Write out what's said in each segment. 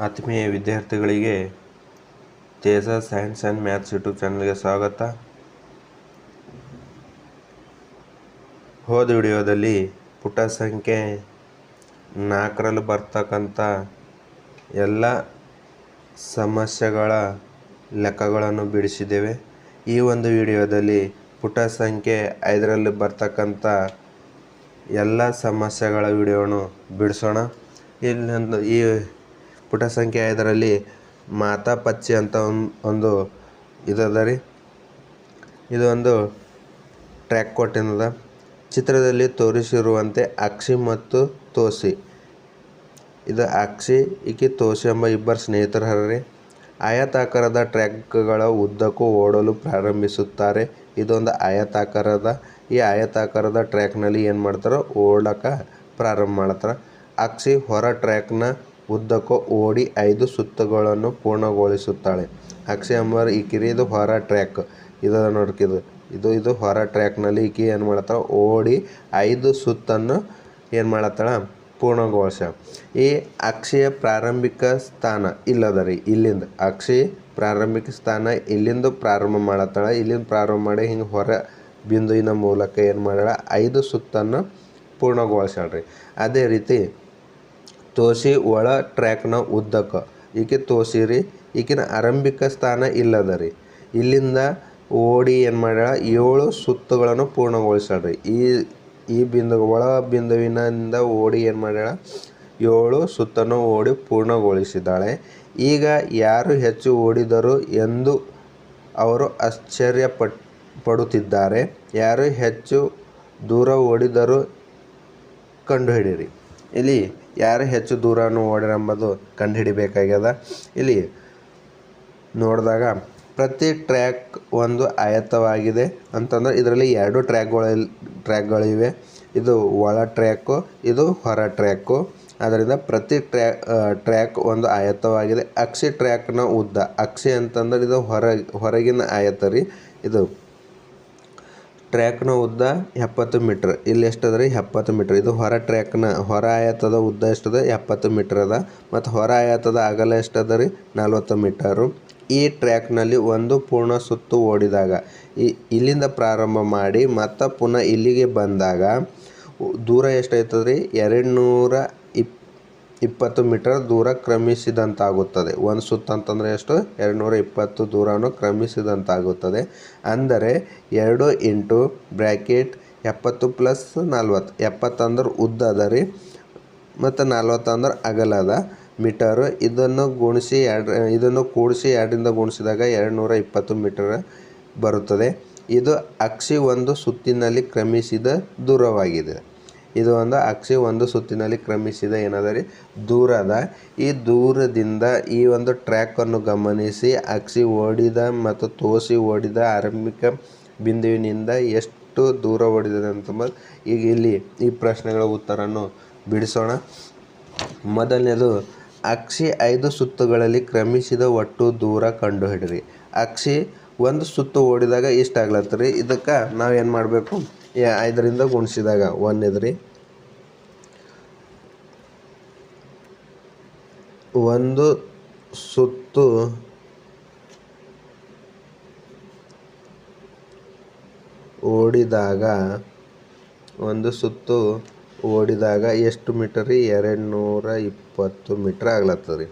ಆತ್ಮೀಯ ವಿದ್ಯಾರ್ಥಿಗಳಿಗೆ Teja science and maths YouTube ಚಾನಲ್ಗೆ ಸ್ವಾಗತ. ಹೋದ ವಿಡಿಯೋದಲ್ಲಿ ಪುಟ ಸಂಖ್ಯೆ ನಾಲ್ಕರಲ್ಲಿ ಬರ್ತಕ್ಕಂಥ ಎಲ್ಲ ಸಮಸ್ಯೆಗಳ ಲೆಕ್ಕಗಳನ್ನು ಬಿಡಿಸಿದ್ದೇವೆ. ಈ ಒಂದು ವಿಡಿಯೋದಲ್ಲಿ ಪುಟ ಸಂಖ್ಯೆ ಐದರಲ್ಲಿ ಬರ್ತಕ್ಕಂಥ ಎಲ್ಲ ಸಮಸ್ಯೆಗಳ ವಿಡಿಯೋನು ಬಿಡಿಸೋಣ. ಇಲ್ಲೊಂದು ಈ ಪುಟ ಸಂಖ್ಯೆ ಐದರಲ್ಲಿ ಮಾತಾ ಪಚ್ಚಿ ಅಂತ ಒಂದು ಇದದ ರೀ. ಇದು ಒಂದು ಟ್ರ್ಯಾಕ್ ಕೊಟ್ಟಿನದ. ಚಿತ್ರದಲ್ಲಿ ತೋರಿಸಿರುವಂತೆ ಅಕ್ಷಿ ಮತ್ತು ತೋಸಿ. ಇದು ಅಕ್ಷಿ ಈಕೆ ತೋಸಿ ಎಂಬ ಇಬ್ಬರು ಸ್ನೇಹಿತರು ಹರ್ರಿ ಆಯತಾಕಾರದ ಟ್ರ್ಯಾಕ್ಗಳ ಉದ್ದಕ್ಕೂ ಓಡಲು ಪ್ರಾರಂಭಿಸುತ್ತಾರೆ. ಇದೊಂದು ಆಯತಾಕಾರದ, ಈ ಆಯತಾಕಾರದ ಟ್ರ್ಯಾಕ್ನಲ್ಲಿ ಏನು ಮಾಡ್ತಾರೋ ಓಡಕ್ಕೆ ಪ್ರಾರಂಭ ಮಾಡ್ತಾರೆ. ಅಕ್ಷಿ ಹೊರ ಟ್ರ್ಯಾಕ್ನ ಉದ್ದಕ್ಕೂ ಓಡಿ ಐದು ಸುತ್ತುಗಳನ್ನು ಪೂರ್ಣಗೊಳಿಸುತ್ತಾಳೆ. ಅಕ್ಷಯ ಅಂಬರ್ ಇದು ಹೊರ ಟ್ರ್ಯಾಕ್. ಇದು ನೋಡ್ಕಿದು ಇದು ಇದು ಹೊರ ಟ್ರ್ಯಾಕ್ನಲ್ಲಿ ಈಕಿ ಏನು ಮಾಡ್ತಾಳೆ? ಓಡಿ ಐದು ಸುತ್ತನ್ನು ಏನು ಮಾಡತ್ತಾಳ ಪೂರ್ಣಗೊಳಿಸ ಈ ಅಕ್ಷಯ ಪ್ರಾರಂಭಿಕ ಸ್ಥಾನ ಇಲ್ಲದ ರೀ, ಇಲ್ಲಿಂದ. ಅಕ್ಷಿ ಪ್ರಾರಂಭಿಕ ಸ್ಥಾನ ಇಲ್ಲಿಂದ ಪ್ರಾರಂಭ ಮಾಡತ್ತಾಳ ಇಲ್ಲಿಂದ ಪ್ರಾರಂಭ ಮಾಡಿ ಹಿಂಗೆ ಹೊರ ಬಿಂದುವಿನ ಮೂಲಕ ಏನು ಮಾಡ್ಯಾಳ? ಐದು ಸುತ್ತನ್ನು ಪೂರ್ಣಗೊಳಿಸ್ಯಾಳ್ರಿ ಅದೇ ರೀತಿ ತೋಸಿ ಒಳ ಟ್ರ್ಯಾಕ್ನ ಉದ್ದಕ್ಕೆ. ಈಕೆ ತೋಸಿರಿ, ಈಕಿನ ಆರಂಭಿಕ ಸ್ಥಾನ ಇಲ್ಲದ ರೀ ಇಲ್ಲಿಂದ ಓಡಿ ಏನು ಮಾಡ್ಯಾಳ? ಏಳು ಸುತ್ತುಗಳನ್ನು ಪೂರ್ಣಗೊಳಿಸ್ಯಾಳ್ರಿ. ಈ ಈ ಬಿಂದು, ಒಳ ಬಿಂದುವಿನಿಂದ ಓಡಿ ಏನು ಮಾಡ್ಯಾಳ? ಏಳು ಸುತ್ತನ್ನು ಓಡಿ ಪೂರ್ಣಗೊಳಿಸಿದ್ದಾಳೆ. ಈಗ ಯಾರು ಹೆಚ್ಚು ಓಡಿದರು ಎಂದು ಅವರು ಆಶ್ಚರ್ಯ ಪಡುತ್ತಿದ್ದಾರೆ. ಯಾರು ಹೆಚ್ಚು ದೂರ ಓಡಿದರು ಕಂಡುಹಿಡಿಯಿರಿ. ಇಲ್ಲಿ ಯಾರು ಹೆಚ್ಚು ದೂರವನ್ನು ಓಡ್ಯಾರ ಎಂಬುದು ಕಂಡುಹಿಡಿಬೇಕಾಗ್ಯದ. ಇಲ್ಲಿ ನೋಡಿದಾಗ ಪ್ರತಿ ಟ್ರ್ಯಾಕ್ ಒಂದು ಆಯತವಾಗಿದೆ ಅಂತಂದ್ರೆ ಇದರಲ್ಲಿ ಎರಡು ಟ್ರ್ಯಾಕ್ಗಳು ಟ್ರ್ಯಾಕ್ಗಳಿವೆ. ಇದು ಒಳ ಟ್ರ್ಯಾಕು, ಇದು ಹೊರ ಟ್ರ್ಯಾಕು. ಅದರಿಂದ ಪ್ರತಿ ಟ್ರ್ಯಾಕ್ ಟ್ರ್ಯಾಕ್ ಒಂದು ಆಯತವಾಗಿದೆ ಅಕ್ಷಿ ಟ್ರ್ಯಾಕ್ನ ಉದ್ದ, ಅಕ್ಷಿ ಅಂತಂದ್ರೆ ಇದು ಹೊರ, ಹೊರಗಿನ ಆಯತ ರೀ. ಇದು ಟ್ರ್ಯಾಕ್ನ ಉದ್ದ ಎಪ್ಪತ್ತು ಮೀಟ್ರ್. ಇಲ್ಲಿ ಎಷ್ಟದ ಎಪ್ಪತ್ತು ಮೀಟ್ರ್. ಇದು ಹೊರ ಟ್ರ್ಯಾಕ್ನ, ಹೊರ ಆಯತದ ಉದ್ದ ಎಷ್ಟದ? ಎಪ್ಪತ್ತು ಮೀಟ್ರ್ ಅದ. ಮತ್ತು ಹೊರ ಆಯತದ ಅಗಲ ಎಷ್ಟದ ರೀ? ನಲ್ವತ್ತು ಮೀಟರು. ಈ ಟ್ರ್ಯಾಕ್ನಲ್ಲಿ ಒಂದು ಪೂರ್ಣ ಸುತ್ತು ಓಡಿದಾಗ ಇಲ್ಲಿಂದ ಪ್ರಾರಂಭ ಮಾಡಿ ಮತ್ತೆ ಪುನಃ ಇಲ್ಲಿಗೆ ಬಂದಾಗ, ದೂರ ಎಷ್ಟಾಯ್ತದ ರೀ ಎರಡು ನೂರ ಇಪ್ಪತ್ತು ಮೀಟರ್ ದೂರ ಕ್ರಮಿಸಿದಂತಾಗುತ್ತದೆ. ಒಂದು ಸುತ್ತು ಅಂತಂದರೆ ಎಷ್ಟು? ಎರಡು ನೂರ ಇಪ್ಪತ್ತು ದೂರವನ್ನು ಕ್ರಮಿಸಿದಂತಾಗುತ್ತದೆ. ಅಂದರೆ ಎರಡು ಇಂಟು ಬ್ರ್ಯಾಕೆಟ್ ಎಪ್ಪತ್ತು ಪ್ಲಸ್ ನಲ್ವತ್ತು. ಎಪ್ಪತ್ತಂದ್ರೆ ಉದ್ದ ಅದ ರೀ, ಮತ್ತು ನಲ್ವತ್ತು ಅಂದ್ರೆ ಅಗಲದ ಮೀಟರು. ಇದನ್ನು ಗುಣಿಸಿ ಎರಡು, ಇದನ್ನು ಕೂಡಿಸಿ ಎರಡರಿಂದ ಗುಣಿಸಿದಾಗ ಎರಡು ನೂರ ಇಪ್ಪತ್ತು ಮೀಟರ್ ಬರುತ್ತದೆ. ಇದು ಅಕ್ಷಿ ಒಂದು ಸುತ್ತಿನಲ್ಲಿ ಕ್ರಮಿಸಿದ ದೂರವಾಗಿದೆ. ಇದು ಒಂದು ಅಕ್ಷಿ ಒಂದು ಸುತ್ತಿನಲ್ಲಿ ಕ್ರಮಿಸಿದ ಏನದ ರೀ ದೂರದ. ಈ ದೂರದಿಂದ ಈ ಒಂದು ಟ್ರ್ಯಾಕನ್ನು ಗಮನಿಸಿ, ಅಕ್ಷಿ ಓಡಿದ ಮತ್ತು ತೋಸಿ ಓಡಿದ ಆರಂಭಿಕ ಬಿಂದುವಿನಿಂದ ಎಷ್ಟು ದೂರ ಓಡಿದೆ ಅಂತ ಈಗ ಇಲ್ಲಿ ಈ ಪ್ರಶ್ನೆಗಳ ಉತ್ತರವನ್ನು ಬಿಡಿಸೋಣ. ಮೊದಲನೇದು, ಅಕ್ಷಿ ಐದು ಸುತ್ತುಗಳಲ್ಲಿ ಕ್ರಮಿಸಿದ ಒಟ್ಟು ದೂರ ಕಂಡುಹಿಡಿರಿ ಅಕ್ಷಿ ಒಂದು ಸುತ್ತು ಓಡಿದಾಗ ಇಷ್ಟ ಆಗ್ಲತ್ತ ರೀ. ಇದಕ್ಕೆ ನಾವು ಏನು ಮಾಡಬೇಕು? ಐದರಿಂದ ಗುಣಿಸಿದಾಗ ಒನ್ ಇದ್ರಿ. ಒಂದು ಸುತ್ತು ಓಡಿದಾಗ, ಒಂದು ಸುತ್ತು ಓಡಿದಾಗ ಎಷ್ಟು ಮೀಟರ್ ರೀ? ಎರಡು ನೂರ ಇಪ್ಪತ್ತು ಮೀಟ್ರ್ ಆಗ್ಲತ್ತದ ರೀ.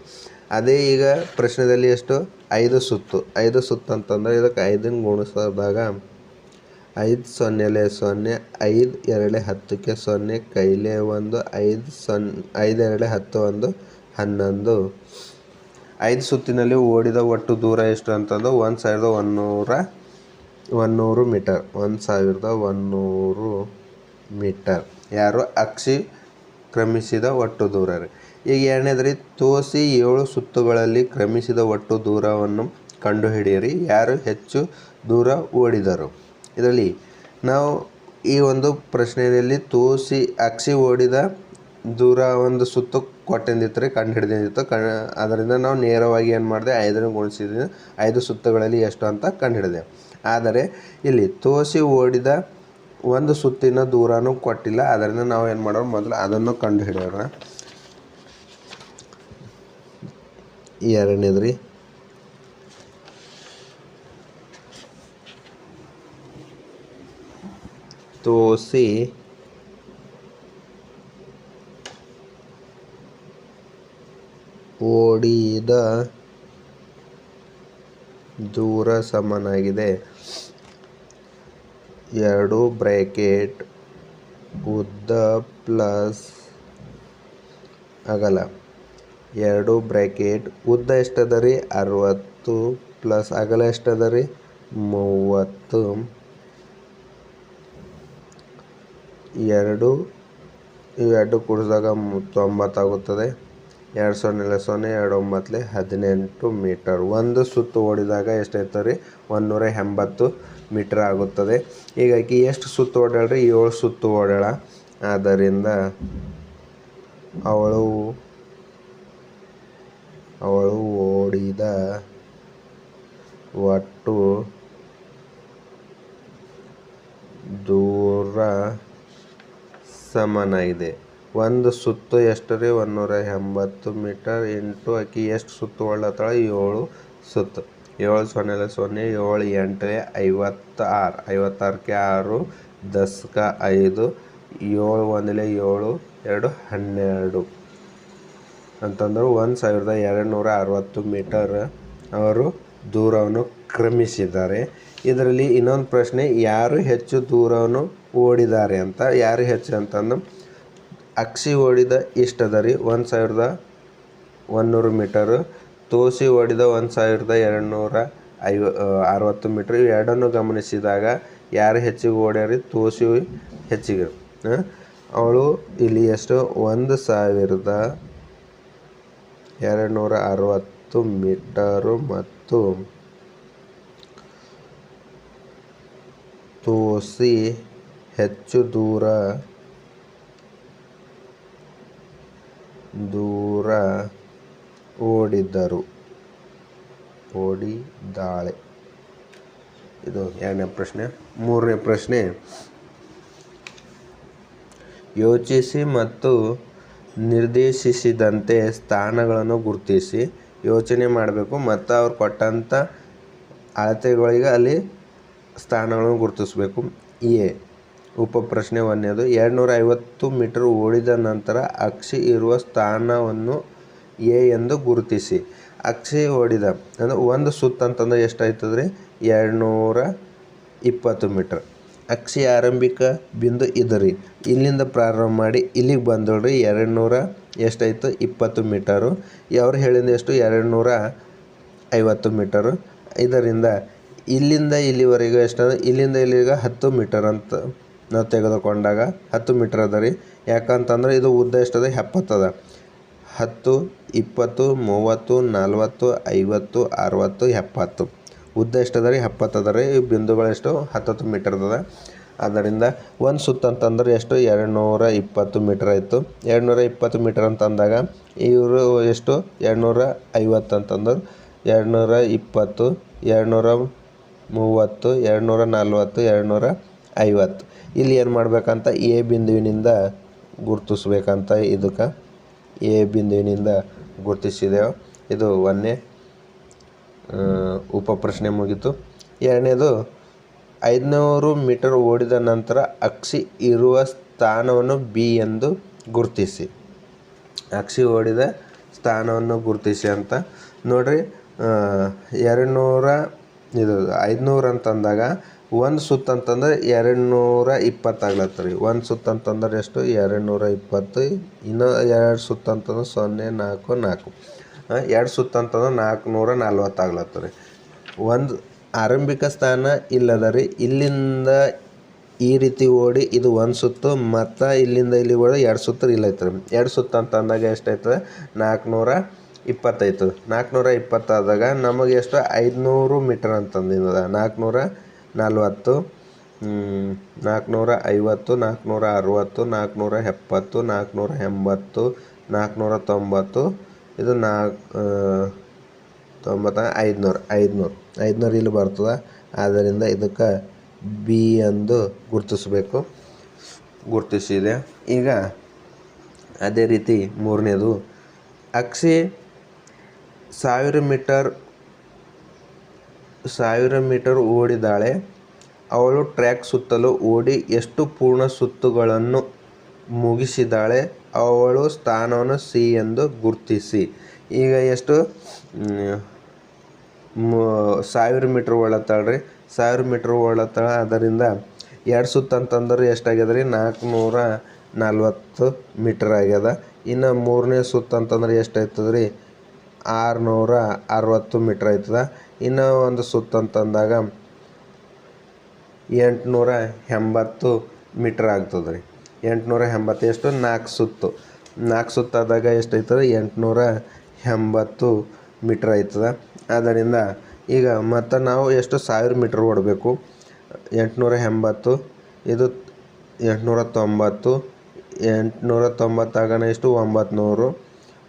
ಅದೇ ಈಗ ಪ್ರಶ್ನೆದಲ್ಲಿ ಎಷ್ಟು? ಐದು ಸುತ್ತು. ಐದು ಸುತ್ತು ಅಂತಂದ್ರೆ ಇದಕ್ಕೆ ಐದನ್ನು ಗುಣಿಸಿದಾಗ ಐದು ಸೊನ್ನೆಲೆ ಸೊನ್ನೆ, ಐದು ಎರಡೇ ಹತ್ತಕ್ಕೆ ಸೊನ್ನೆ, ಕೈಲೆ ಒಂದು, ಐದು ಸೊನ್ನೆ ಐದು ಎರಡೇ ಹತ್ತು ಒಂದು, ಹನ್ನೊಂದು. ಐದು ಸುತ್ತಿನಲ್ಲಿ ಓಡಿದ ಒಟ್ಟು ದೂರ ಎಷ್ಟು ಅಂತಂದು ಒಂದು ಸಾವಿರದ ಒಂದುನೂರ ಒಂದುನೂರು ಮೀಟರ್. ಒಂದು ಸಾವಿರದ ಒಂದುನೂರು ಮೀಟರ್. ಯಾರು? ಅಕ್ಷಿ ಕ್ರಮಿಸಿದ ಒಟ್ಟು ದೂರ ರೀ. ಈಗ ಎರಡನೇದು ರೀ ತೋಸಿ ಏಳು ಸುತ್ತುಗಳಲ್ಲಿ ಕ್ರಮಿಸಿದ ಒಟ್ಟು ದೂರವನ್ನು ಕಂಡುಹಿಡಿಯಿರಿ. ಯಾರು ಹೆಚ್ಚು ದೂರ ಓಡಿದರು? ಇದರಲ್ಲಿ ನಾವು ಈ ಒಂದು ಪ್ರಶ್ನೆಯಲ್ಲಿ ತೋಸಿ ಅಕ್ಷಿ ಓಡಿದ ದೂರ ಒಂದು ಸುತ್ತು ಕೊಟ್ಟೆಂದಿತ್ತು ರೀ ಕಂಡು ಹಿಡಿದಿತ್ತು ಕ, ಅದರಿಂದ ನಾವು ನೇರವಾಗಿ ಏನು ಮಾಡಿದೆ, ಐದನ್ನು ಗುಣಿಸಿದ ಐದು ಸುತ್ತುಗಳಲ್ಲಿ ಎಷ್ಟು ಅಂತ ಕಂಡು ಹಿಡಿದೆ ಆದರೆ ಇಲ್ಲಿ ತೋಸಿ ಓಡಿದ ಒಂದು ಸುತ್ತಿನ ದೂರನೂ ಕೊಟ್ಟಿಲ್ಲ. ಅದರಿಂದ ನಾವು ಏನು ಮಾಡೋಣ ಮೊದಲು ಅದನ್ನು ಕಂಡು ಹಿಡಿಯೋಣ ಎರಡನೇದು ರೀ. ತೋಸಿ. ಓಡಿದ ದೂರ ಸಮನಾಗಿದೆ. ಎರಡು ಬ್ರ್ಯಾಕೆಟ್ ಉದ್ದ ಪ್ಲಸ್ ಅಗಲ. ಎರಡು ಬ್ರ್ಯಾಕೆಟ್ ಉದ್ದ ಎಷ್ಟದ ರೀ ಅರವತ್ತು ಪ್ಲಸ್ ಅಗಲ ಎಷ್ಟದ ರೀ ಮೂವತ್ತು. ಎರಡು. ಇವೆರಡು ಕೂಡಿಸಿದಾಗ ತೊಂಬತ್ತಾಗುತ್ತದೆ ಎರಡು ಸೊನ್ನೆ ಸೊನ್ನೆ, ಎರಡು ಒಂಬತ್ತಲೆ ಹದಿನೆಂಟು ಮೀಟರ್. ಒಂದು ಸುತ್ತು ಓಡಿದಾಗ ಎಷ್ಟಾಯ್ತದೆ ರೀ ಒಂದುನೂರ ಎಂಬತ್ತು ಮೀಟರ್ ಆಗುತ್ತದೆ. ಹೀಗಾಗಿ ಎಷ್ಟು ಸುತ್ತು ಓಡಾಳ್ರಿ ಏಳು ಸುತ್ತು ಓಡಾಳ ಆದ್ದರಿಂದ ಅವಳು ಅವಳು ಓಡಿದ ಒಟ್ಟು ದೂರ ಸಮನಾಗಿದೆ ಒಂದು ಸುತ್ತು ಎಷ್ಟು ರೀ ಒಂದುನೂರ ಎಂಬತ್ತು ಮೀಟರ್ ಇಂಟು ಆಕಿ ಎಷ್ಟು ಸುತ್ತು ಹೊಳ್ಳತ್ತಾಳ ಏಳು ಸುತ್ತು. ಏಳು ಸೊನ್ನೆ ಸೊನ್ನೆ ಏಳು ಎಂಟಲೆ ಐವತ್ತಾರು. ಐವತ್ತಾರಕ್ಕೆ ಆರು ದಸ್ಕ ಐದು, ಏಳು ಒಂದಲೆ ಏಳು, ಎರಡು ಹನ್ನೆರಡು. ಅಂತಂದ್ರೆ ಒಂದು ಸಾವಿರದ ಎರಡು ನೂರ ಅರವತ್ತು ಮೀಟರ್ ಅವರು ದೂರವನ್ನು ಕ್ರಮಿಸಿದ್ದಾರೆ. ಇದರಲ್ಲಿ ಇನ್ನೊಂದು ಪ್ರಶ್ನೆ, ಯಾರು ಹೆಚ್ಚು ದೂರವನ್ನು ಓಡಿದ್ದಾರೆ ಅಂತ, ಯಾರು ಹೆಚ್ಚು ಅಂತಂದು ಅಕ್ಷಿ ಓಡಿದ ಇಷ್ಟದ ರೀ ಒಂದು ಸಾವಿರದ ಒಂದುನೂರು ಮೀಟರು, ತೋಸಿ ಓಡಿದ ಒಂದು ಸಾವಿರದ ಎರಡುನೂರ ಐವ ಅರವತ್ತು ಮೀಟ್ರ್ ಎರಡನ್ನು ಗಮನಿಸಿದಾಗ ಯಾರು ಹೆಚ್ಚಿಗೆ ಓಡ್ಯಾರಿ, ತೋಸಿ ಹೆಚ್ಚಿಗೆ ಅವಳು ಇಲ್ಲಿ ಎಷ್ಟು, ಒಂದು ಸಾವಿರದ ಎರಡು ನೂರ ಅರವತ್ತು ಮೀಟರು ಮತ್ತು ತೋಸಿ ಹೆಚ್ಚು ದೂರ ದೂರ ಓಡಿದ್ದರು. ಓಡಿದ್ದಾಳೆ. ಇದು ಎರಡನೇ ಪ್ರಶ್ನೆ. ಮೂರನೇ ಪ್ರಶ್ನೆ. ಯೋಚಿಸಿ ಮತ್ತು ನಿರ್ದೇಶಿಸಿದಂತೆ ಸ್ಥಾನಗಳನ್ನು ಗುರುತಿಸಿ ಯೋಚನೆ ಮಾಡಬೇಕು ಮತ್ತು ಅವ್ರು ಕೊಟ್ಟಂಥ ಅಳತೆಗಳಿಗೆ ಅಲ್ಲಿ ಸ್ಥಾನಗಳನ್ನು ಗುರುತಿಸಬೇಕು. ಎ. ಉಪಪ್ರಶ್ನೆ ಒಂದನೇದು ಎರಡುನೂರ ಐವತ್ತು ಮೀಟರ್ ಓಡಿದ ನಂತರ ಅಕ್ಷಿ ಇರುವ ಸ್ಥಾನವನ್ನು ಎ ಎಂದು ಗುರುತಿಸಿ. ಅಕ್ಷಿ ಓಡಿದ, ಅಂದರೆ ಒಂದು ಸುತ್ತಂತಂದ್ರೆ ಅಂತಂದ್ರೆ ಎಷ್ಟಾಯ್ತದೆ ರೀ ಎರಡುನೂರ ಇಪ್ಪತ್ತು ಮೀಟ್ರ್. ಅಕ್ಷಿ ಆರಂಭಿಕ ಬಿಂದು ಇದು ರೀ ಇಲ್ಲಿಂದ ಪ್ರಾರಂಭ ಮಾಡಿ ಇಲ್ಲಿಗೆ ಬಂದೋಳ್ರಿ ಎರಡು ನೂರ ಎಷ್ಟಾಯಿತು? ಇಪ್ಪತ್ತು ಮೀಟರು. ಅವ್ರು ಹೇಳಿದ ಎಷ್ಟು? ಎರಡು ನೂರ ಐವತ್ತು ಮೀಟರು. ಇದರಿಂದ ಇಲ್ಲಿಂದ ಇಲ್ಲಿವರೆಗೂ ಎಷ್ಟು ಇಲ್ಲಿಂದ ಇಲ್ಲಿಗೆ ಹತ್ತು ಮೀಟರ್ ಅಂತ ನಾವು ತೆಗೆದುಕೊಂಡಾಗ ಹತ್ತು ಮೀಟರ್ ಅದ ರೀ. ಯಾಕಂತಂದ್ರೆ ಇದು ಉದ್ದ ಎಷ್ಟದ? ಎಪ್ಪತ್ತದ ಹತ್ತು, ಇಪ್ಪತ್ತು, ಮೂವತ್ತು, ನಲ್ವತ್ತು, ಐವತ್ತು, ಅರವತ್ತು, ಎಪ್ಪತ್ತು. ಉದ್ದ ಎಷ್ಟದ ರೀ ಎಪ್ಪತ್ತದ ರೀ ಈ ಬಿಂದುಗಳು ಎಷ್ಟು? ಹತ್ತತ್ತು ಮೀಟರ್ ಅದ. ಆದ್ದರಿಂದ ಒಂದು ಸುತ್ತ ಅಂತಂದ್ರೆ ಎಷ್ಟು? ಎರಡು ನೂರ ಇಪ್ಪತ್ತು ಮೀಟರ್ ಆಯಿತು. ಎರಡು ನೂರ ಇಪ್ಪತ್ತು ಮೀಟರ್ ಅಂತಂದಾಗ ಇವರು ಎಷ್ಟು? ಎರಡುನೂರ ಐವತ್ತು ಅಂತಂದ್ರೆ. ಎರಡು ನೂರ ಇಪ್ಪತ್ತು, ಎರಡುನೂರ ಮೂವತ್ತು, ಎರಡುನೂರ ನಲ್ವತ್ತು, ಎರಡುನೂರ ಐವತ್ತು. ಇಲ್ಲಿ ಏನು ಮಾಡಬೇಕಂತ ಎ ಬಿಂದುವಿನಿಂದ ಗುರುತಿಸ್ಬೇಕಂತ ಇದಕ್ಕೆ ಎ ಬಿಂದುವಿನಿಂದ ಗುರುತಿಸಿದೆವು. ಇದು ಒಂದನೇ ಉಪಪ್ರಶ್ನೆ ಮುಗೀತು. ಎರಡನೇದು, ಐದುನೂರು ಮೀಟರ್ ಓಡಿದ ನಂತರ ಅಕ್ಷಿ ಇರುವ ಸ್ಥಾನವನ್ನು ಬಿ ಎಂದು ಗುರುತಿಸಿ. ಅಕ್ಷಿ ಓಡಿದ ಸ್ಥಾನವನ್ನು ಗುರುತಿಸಿ ಅಂತ. ನೋಡ್ರಿ ಎರಡು ನೂರ ಇದು ಐದುನೂರು ಅಂತಂದಾಗ, ಒಂದು ಸುತ್ತು ಅಂತಂದ್ರೆ ಎರಡು ನೂರ ಇಪ್ಪತ್ತಾಗ್ಲತ್ತು ರೀ. ಒಂದು ಸುತ್ತು ಅಂತಂದ್ರೆ ಎಷ್ಟು? ಎರಡು ನೂರ ಇಪ್ಪತ್ತು. ಇನ್ನೂ ಎರಡು ಸುತ್ತು ಅಂತಂದ್ರೆ ಸೊನ್ನೆ ನಾಲ್ಕು ನಾಲ್ಕು. ಎರಡು ಸುತ್ತು ಅಂತಂದ್ರೆ ನಾಲ್ಕುನೂರ ನಲ್ವತ್ತು ಆಗ್ಲತ್ತ ರೀ ಒಂದು ಆರಂಭಿಕ ಸ್ಥಾನ ಇಲ್ಲದ ರೀ, ಇಲ್ಲಿಂದ ಈ ರೀತಿ ಓಡಿ ಇದು ಒಂದು ಸುತ್ತು, ಮತ್ತು ಇಲ್ಲಿಂದ ಇಲ್ಲಿ ಓಡಿ ಎರಡು ಸುತ್ತು ಇಲ್ಲೈತೆ ರೀ ಎರಡು ಸುತ್ತು ಅಂತ ಅಂದಾಗ ಎಷ್ಟಾಯ್ತದೆ ನಾಲ್ಕುನೂರ ಇಪ್ಪತ್ತೈತು ನಾಲ್ಕುನೂರ ಇಪ್ಪತ್ತಾದಾಗ ನಮಗೆ ಎಷ್ಟು? ಐದುನೂರು ಮೀಟರ್ ಅಂತಂದಿದ. ನಾಲ್ಕುನೂರ ನಲ್ವತ್ತು ನಾಲ್ಕುನೂರ ಐವತ್ತು ನಾಲ್ಕುನೂರ ಅರುವತ್ತು ನಾಲ್ಕುನೂರ ಎಪ್ಪತ್ತು ನಾಲ್ಕುನೂರ ಎಂಬತ್ತು ನಾಲ್ಕುನೂರ ತೊಂಬತ್ತು ಇದು ನಾಲ್ಕು ತೊಂಬತ್ತ ಐದುನೂರು ಐದುನೂರು. ಐದುನೂರು ಇಲ್ಲಿ ಬರ್ತದೆ. ಆದ್ದರಿಂದ ಇದಕ್ಕೆ ಬಿ ಎಂದು ಗುರುತಿಸಬೇಕು. ಗುರುತಿಸಿದೆ. ಈಗ ಅದೇ ರೀತಿ ಮೂರನೇದು, ಅಕ್ಷಿ ಸಾವಿರ ಮೀಟರ್ ಸಾವಿರ ಮೀಟರ್ ಓಡಿದಾಳೆ. ಅವಳು ಟ್ರ್ಯಾಕ್ ಸುತ್ತಲೂ ಓಡಿ ಎಷ್ಟು ಪೂರ್ಣ ಸುತ್ತುಗಳನ್ನು ಮುಗಿಸಿದಾಳೆ. ಅವಳು ಸ್ಥಾನವನ್ನು ಸಿ ಎಂದು ಗುರುತಿಸಿ. ಈಗ ಎಷ್ಟು? ಸಾವಿರ ಮೀಟ್ರ್ ಓಡತ್ತಾಳೆ ರೀ ಸಾವಿರ ಮೀಟ್ರ್ ಓಡತ್ತಾಳ ಅದರಿಂದ ಎರಡು ಸುತ್ತು ಅಂತಂದ್ರೆ ಎಷ್ಟಾಗ್ಯದ ರೀ ನಾಲ್ಕುನೂರ ನಲ್ವತ್ತು ಮೀಟ್ರ್ ಆಗ್ಯದ. ಇನ್ನು ಮೂರನೇ ಸುತ್ತು ಅಂತಂದ್ರೆ ರೀ ಆರುನೂರ ಅರವತ್ತು ಮೀಟ್ರ್ ಆಯ್ತದ. ಇನ್ನು ಒಂದು ಸುತ್ತು ಅಂತಂದಾಗ ಎಂಟುನೂರ ಎಂಬತ್ತು ಮೀಟ್ರ್ ಆಗ್ತದೆ ರೀ ಎಂಟುನೂರ ಎಂಬತ್ತು, ಎಷ್ಟು? ನಾಲ್ಕು ಸುತ್ತು. ನಾಲ್ಕು ಸುತ್ತಾದಾಗ ಎಷ್ಟು ಆಯ್ತದೆ ಎಂಟುನೂರ ಎಂಬತ್ತು ಮೀಟ್ರ್ ಆಯ್ತದ ಆದ್ದರಿಂದ ಈಗ ಮತ್ತು ನಾವು ಎಷ್ಟು ಸಾವಿರ ಮೀಟ್ರ್ ಓಡಬೇಕು? ಎಂಟುನೂರ ಎಂಬತ್ತು, ಇದು ಎಂಟುನೂರ ತೊಂಬತ್ತು, ಎಂಟುನೂರ ತೊಂಬತ್ತಾಗನ ಎಷ್ಟು? ಒಂಬತ್ತು ಒಂಬತ್ತುನೂರ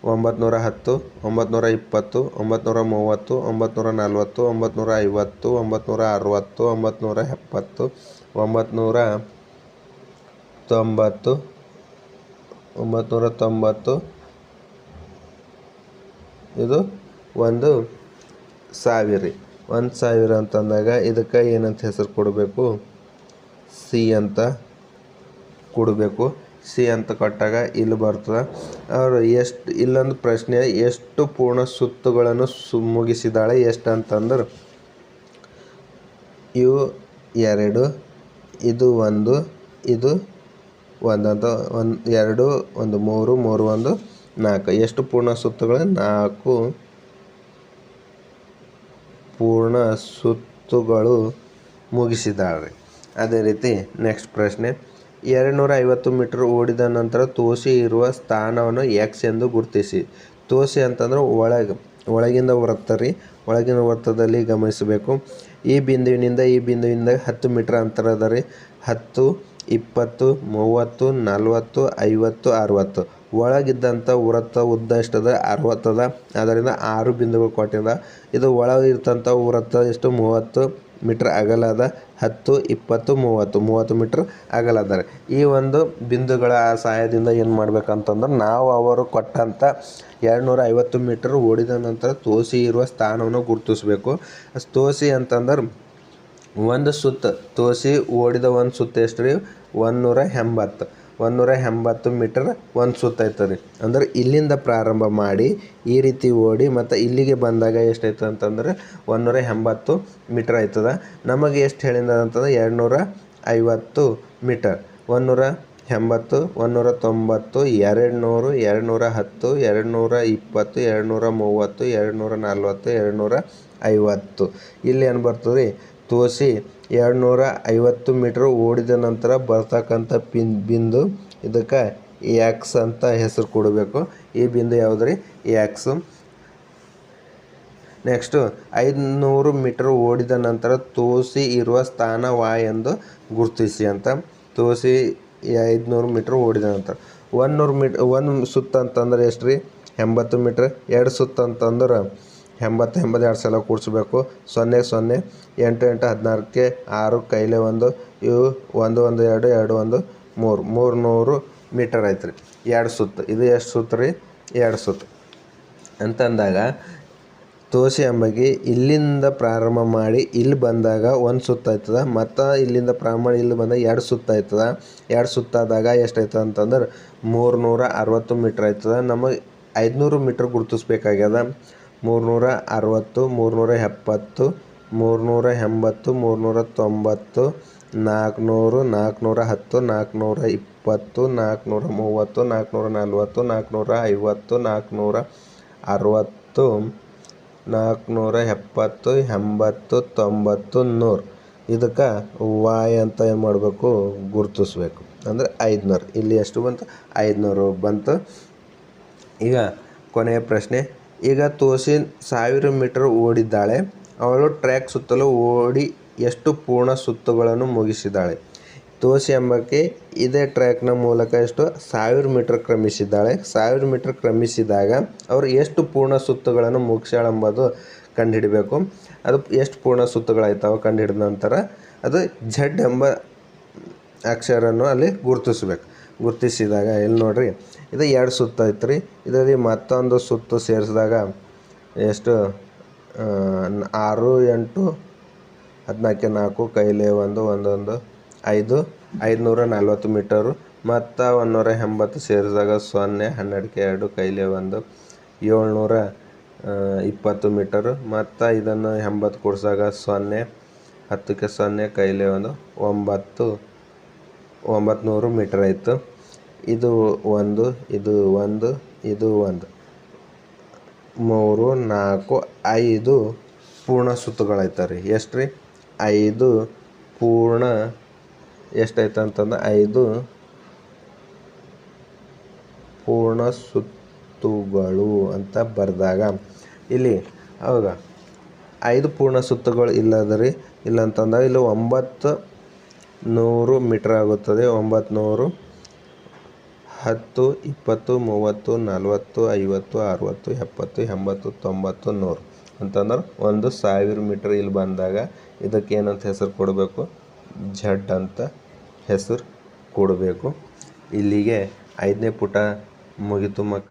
ಒಂಬತ್ತು ನೂರ ಹತ್ತು ಒಂಬತ್ತು ನೂರ ಇಪ್ಪತ್ತು ಒಂಬತ್ತುನೂರ ಮೂವತ್ತು ಒಂಬತ್ತುನೂರ ನಲ್ವತ್ತು ಒಂಬತ್ತುನೂರ ಐವತ್ತು ಒಂಬತ್ತು ಅರುವತ್ತು ಅರವತ್ತು ಒಂಬತ್ತು ಎಪ್ಪತ್ತು ಒಂಬತ್ತು ನೂರ ತೊಂಬತ್ತು ಒಂಬತ್ತು ನೂರ ತೊಂಬತ್ತು ಇದು ಒಂದು ಸಾವಿರ. ಒಂದು ಸಾವಿರ ಅಂತಂದಾಗ ಇದಕ್ಕೆ ಏನಂತ ಹೆಸರು ಕೊಡಬೇಕು? ಸಿ ಅಂತ ಕೊಡಬೇಕು. ಸಿ ಅಂತ ಕೊಟ್ಟಾಗ ಇಲ್ಲಿ ಬರ್ತದೆ. ಅವರು ಎಷ್ಟು, ಇಲ್ಲೊಂದು ಪ್ರಶ್ನೆ, ಎಷ್ಟು ಪೂರ್ಣ ಸುತ್ತುಗಳನ್ನು ಸು, ಮುಗಿಸಿದಾಳೆ, ಎಷ್ಟು ಅಂತಂದ್ರೆ, ಇವು ಎರಡು, ಇದು ಒಂದು, ಇದು ಒಂದಂತ ಒಂದು, ಎರಡು, ಒಂದು, ಮೂರು ಮೂರು, ಒಂದು, ನಾಲ್ಕು. ಎಷ್ಟು ಪೂರ್ಣ ಸುತ್ತುಗಳು? ನಾಲ್ಕು ಪೂರ್ಣ ಸುತ್ತುಗಳು ಮುಗಿಸಿದ್ದಾಳೆ ಅದೇ ರೀತಿ ನೆಕ್ಸ್ಟ್ ಪ್ರಶ್ನೆ. ಎರಡುನೂರ ಐವತ್ತು ಮೀಟರ್ ಓಡಿದ ನಂತರ ತೋಸಿ ಇರುವ ಸ್ಥಾನವನ್ನು ಎಕ್ಸ್ ಎಂದು ಗುರುತಿಸಿ. ತೋಸಿ ಅಂತಂದ್ರೆ ಒಳಗೆ, ಒಳಗಿಂದ ವೃತ್ತ ರೀ. ಒಳಗಿನ ವೃತ್ತದಲ್ಲಿ ಗಮನಿಸಬೇಕು. ಈ ಬಿಂದುವಿನಿಂದ ಈ ಬಿಂದುವಿನಿಂದ ಹತ್ತು ಮೀಟ್ರ್ ಅಂತರ ಅದ ರೀ. ಹತ್ತು ಇಪ್ಪತ್ತು, ಮೂವತ್ತು, ನಲವತ್ತು, ಐವತ್ತು, ಅರುವತ್ತು. ಒಳಗಿದ್ದಂಥ ವೃತ್ತ ಉದ್ದ ಎಷ್ಟದ? ಅರವತ್ತದ. ಅದರಿಂದ ಆರು ಬಿಂದುಗಳು ಕೊಟ್ಟಿದ ಇದು ಒಳಗೆ ಇರ್ತಂಥ ವೃತ್ತ ಎಷ್ಟು? ಮೂವತ್ತು ಮೀಟ್ರ್ ಅಗಲ ಅದ ಹತ್ತು, ಇಪ್ಪತ್ತು, ಮೂವತ್ತು. ಮೂವತ್ತು ಮೀಟ್ರ್ ಅಗಲ ಅದ ಈ ಒಂದು ಬಿಂದುಗಳ ಸಹಾಯದಿಂದ ಏನು ಮಾಡ್ಬೇಕಂತಂದ್ರೆ ನಾವು ಅವರು ಕೊಟ್ಟಂಥ ಎರಡುನೂರ ಐವತ್ತು ಮೀಟರ್ ಓಡಿದ ನಂತರ ತೋಸಿ ಇರುವ ಸ್ಥಾನವನ್ನು ಗುರುತಿಸಬೇಕು. ತೋಸಿ ಅಂತಂದ್ರೆ ಒಂದು ಸುತ್ತು ತೋಸಿ ಓಡಿದ ಒಂದು ಸುತ್ತ ಎಷ್ಟು ರೀ ಒಂದುನೂರ ಎಂಬತ್ತು. ಒಂದುನೂರ ಎಂಬತ್ತು ಮೀಟರ್ ಒಂದು ಸುತ್ತ ಆಯ್ತದೆ ರೀ ಅಂದ್ರೆ ಇಲ್ಲಿಂದ ಪ್ರಾರಂಭ ಮಾಡಿ ಈ ರೀತಿ ಓಡಿ ಮತ್ತು ಇಲ್ಲಿಗೆ ಬಂದಾಗ ಎಷ್ಟಾಯ್ತು ಅಂತಂದ್ರೆ ಒಂದುನೂರ ಎಂಬತ್ತು ಮೀಟರ್ ಆಯ್ತದ. ನಮಗೆ ಎಷ್ಟು ಹೇಳಿದ ಅಂತಂದ್ರೆ ಎರಡುನೂರ ಐವತ್ತು ಮೀಟರ್. ಒಂದುನೂರ ಎಂಬತ್ತು, ಒಂದುನೂರ ತೊಂಬತ್ತು ಎರಡು ನೂರು ಎರಡು ನೂರ ಹತ್ತು ಎರಡು ನೂರ ಇಪ್ಪತ್ತು ಎರಡು ನೂರ ಮೂವತ್ತು ಎರಡು ನೂರ ನಲ್ವತ್ತು ಎರಡು ನೂರ ಐವತ್ತು. ಇಲ್ಲಿ ಏನು ಬರ್ತದೆ ರೀ ತೋಸಿ ಎರಡು ನೂರ ಐವತ್ತು ಮೀಟ್ರ್ ಓಡಿದ ನಂತರ ಬರ್ತಕ್ಕಂಥ ಪಿನ್ ಬಿಂದು ಇದಕ್ಕೆ ಎಕ್ಸ್ ಅಂತ ಹೆಸರು ಕೊಡಬೇಕು. ಈ ಬಿಂದು ಯಾವುದು ರೀ? ಎಕ್ಸ್ ನೆಕ್ಸ್ಟು ಐದುನೂರು ಮೀಟರ್ ಓಡಿದ ನಂತರ ತೋಸಿ ಇರುವ ಸ್ಥಾನ ವಾ ಎಂದು ಗುರುತಿಸಿ ಅಂತ. ತೋಸಿ ಐದುನೂರು ಮೀಟ್ರ್ ಓಡಿದ ನಂತರ. ಒಂದು ನೂರು ಮೀಟ್ ಒಂದು ಸುತ್ತ ಅಂತಂದ್ರೆ ಎಷ್ಟು ರೀ? ಎಂಬತ್ತು ಮೀಟ್ರ್. ಎರಡು ಸುತ್ತ ಅಂತಂದ್ರೆ ಎಂಬತ್ತು, ಎಂಬತ್ತೆರಡು ಸಲ ಕೂಡಿಸ್ಬೇಕು. ಸೊನ್ನೆ ಸೊನ್ನೆ, ಎಂಟು ಎಂಟು, ಹದಿನಾರಕ್ಕೆ ಆರು, ಕೈಲೆ ಒಂದು, ಇವು ಒಂದು ಒಂದು, ಎರಡು ಎರಡು, ಒಂದು, ಮೂರು. ಮೂರು ನೂರು ಮೀಟರ್ ಐತೆ ರೀ ಎರಡು ಸುತ್ತು. ಇದು ಎಷ್ಟು ಸುತ್ತು ರೀ? ಎರಡು ಸುತ್ತು. ಅಂತಂದಾಗ ತೋಸಿ ಅಂಬಗಿ, ಇಲ್ಲಿಂದ ಪ್ರಾರಂಭ ಮಾಡಿ ಇಲ್ಲಿ ಬಂದಾಗ ಒಂದು ಸುತ್ತಾಯ್ತದ ಮತ್ತು ಇಲ್ಲಿಂದ ಪ್ರಾರಂಭ ಮಾಡಿ ಇಲ್ಲಿ ಬಂದಾಗ ಎರಡು ಸುತ್ತಾಯ್ತದ ಎರಡು ಸುತ್ತಾದಾಗ ಎಷ್ಟಾಯ್ತದ ಅಂತಂದ್ರೆ ಮೂರುನೂರ ಅರವತ್ತು ಮೀಟ್ರ್ ಆಯ್ತದ. ನಮಗೆ ಐದುನೂರು ಮೀಟ್ರ್ ಗುರುತಿಸ್ಬೇಕಾಗ್ಯದ. ಮೂರುನೂರ ಅರವತ್ತು ಮೂರುನೂರ ಎಪ್ಪತ್ತು ಮೂರುನೂರ ಎಂಬತ್ತು ಮೂರುನೂರ ತೊಂಬತ್ತು ನಾಲ್ಕುನೂರು ನಾಲ್ಕುನೂರ ಹತ್ತು ನಾಲ್ಕುನೂರ ಇಪ್ಪತ್ತು ನಾಲ್ಕುನೂರ ಮೂವತ್ತು ನಾಲ್ಕುನೂರ ನಲ್ವತ್ತು ನಾಲ್ಕುನೂರ ಐವತ್ತು ನಾಲ್ಕುನೂರ ಅರವತ್ತು ನಾಲ್ಕುನೂರ ಎಪ್ಪತ್ತು ಎಂಬತ್ತು, ತೊಂಬತ್ತು, ನೂರು. ಇದಕ್ಕೆ ವಾಯ್ ಅಂತ ಏನು ಮಾಡಬೇಕು? ಗುರುತಿಸ್ಬೇಕು. ಅಂದರೆ ಐದುನೂರು. ಇಲ್ಲಿ ಎಷ್ಟು ಬಂತು? ಐದುನೂರು ಬಂತು. ಈಗ ಕೊನೆಯ ಪ್ರಶ್ನೆ. ಈಗ ತೋಸಿನ್ ಸಾವಿರ ಮೀಟರ್ ಓಡಿದ್ದಾಳೆ. ಅವಳು ಟ್ರ್ಯಾಕ್ ಸುತ್ತಲೂ ಓಡಿ ಎಷ್ಟು ಪೂರ್ಣ ಸುತ್ತುಗಳನ್ನು ಮುಗಿಸಿದ್ದಾಳೆ. ತೋಸಿ ಎಂಬಕ್ಕೆ ಇದೇ ಟ್ರ್ಯಾಕ್ನ ಮೂಲಕ ಎಷ್ಟು ಸಾವಿರ ಮೀಟರ್ ಕ್ರಮಿಸಿದ್ದಾಳೆ. ಸಾವಿರ ಮೀಟರ್ ಕ್ರಮಿಸಿದಾಗ ಅವರು ಎಷ್ಟು ಪೂರ್ಣ ಸುತ್ತುಗಳನ್ನು ಮುಗಿಸ್ಯಾಳ ಎಂಬುದು ಕಂಡುಹಿಡಬೇಕು. ಅದು ಎಷ್ಟು ಪೂರ್ಣ ಸುತ್ತುಗಳಾಯ್ತಾವ ಕಂಡುಹಿಡಿದ ನಂತರ ಅದು ಝಡ್ ಎಂಬ ಅಕ್ಷರವನ್ನು ಅಲ್ಲಿ ಗುರುತಿಸ್ಬೇಕು. ಗುರುತಿಸಿದಾಗ ಇಲ್ಲಿ ನೋಡ್ರಿ? ಇದು ಎರಡು ಸುತ್ತು ಐತೆ ರೀ ಇದರಲ್ಲಿ ಮತ್ತೊಂದು ಸುತ್ತು ಸೇರಿಸಿದಾಗ ಎಷ್ಟು? ಆರು, ಎಂಟು, ಹದಿನಾಲ್ಕು, ನಾಲ್ಕು, ಕೈಲೆ ಒಂದು, ಒಂದೊಂದು, ಐದು, ಐದುನೂರ ನಲ್ವತ್ತು ಮೀಟರು. ಮತ್ತು ಒಂದೂರ ಎಂಬತ್ತು ಸೇರಿಸಿದಾಗ ಸೊನ್ನೆ, ಹನ್ನೆರಡಕ್ಕೆ ಎರಡು, ಕೈಲೆ ಒಂದು, ಏಳ್ನೂರ ಇಪ್ಪತ್ತು ಮೀಟರು. ಮತ್ತು ಇದನ್ನು ಎಂಬತ್ತು ಕೂಡಿಸಾಗ ಸೊನ್ನೆ, ಹತ್ತಕ್ಕೆ ಸೊನ್ನೆ, ಕೈಲೆ ಒಂದು, ಒಂಬತ್ತು ಒಂಬತ್ತು ನೂರು ಮೀಟರ್ ಆಯಿತು. ಇದು ಒಂದು ಇದು ಒಂದು ಇದು ಒಂದು. ಮೂರು, ನಾಲ್ಕು, ಐದು ಪೂರ್ಣ ಸುತ್ತುಗಳಾಯ್ತವೆ ರೀ ಎಷ್ಟು ರೀ? ಐದು ಪೂರ್ಣ ಎಷ್ಟಾಯ್ತು ಅಂತಂದ್ರೆ ಐದು ಪೂರ್ಣ ಸುತ್ತುಗಳು ಅಂತ ಬರೆದಾಗ ಇಲ್ಲಿ ಅವಾಗ ಐದು ಪೂರ್ಣ ಸುತ್ತುಗಳು ಇಲ್ಲದ ರೀ ಇಲ್ಲ ಅಂತಂದಾಗ ಇಲ್ಲಿ ಒಂಬತ್ತು ನೂರು ಮೀಟ್ರ್ ಆಗುತ್ತದೆ. ಒಂಬತ್ತು ನೂರು ಹತ್ತು, ಇಪ್ಪತ್ತು, ಮೂವತ್ತು, ನಲ್ವತ್ತು, ಐವತ್ತು, ಅರುವತ್ತು, ಎಪ್ಪತ್ತು, ಎಂಬತ್ತು, ತೊಂಬತ್ತು, ನೂರು. ಅಂತಂದ್ರೆ ಒಂದು ಸಾವಿರ ಮೀಟ್ರ್ ಇಲ್ಲಿ ಬಂದಾಗ ಇದಕ್ಕೆ ಏನಂತ ಹೆಸರು ಕೊಡಬೇಕು? ಝಡ್ ಅಂತ ಹೆಸರು ಕೊಡಬೇಕು. ಇಲ್ಲಿಗೆ ಐದನೇ ಪುಟ ಮುಗಿತು ಮಕ್ಕಳು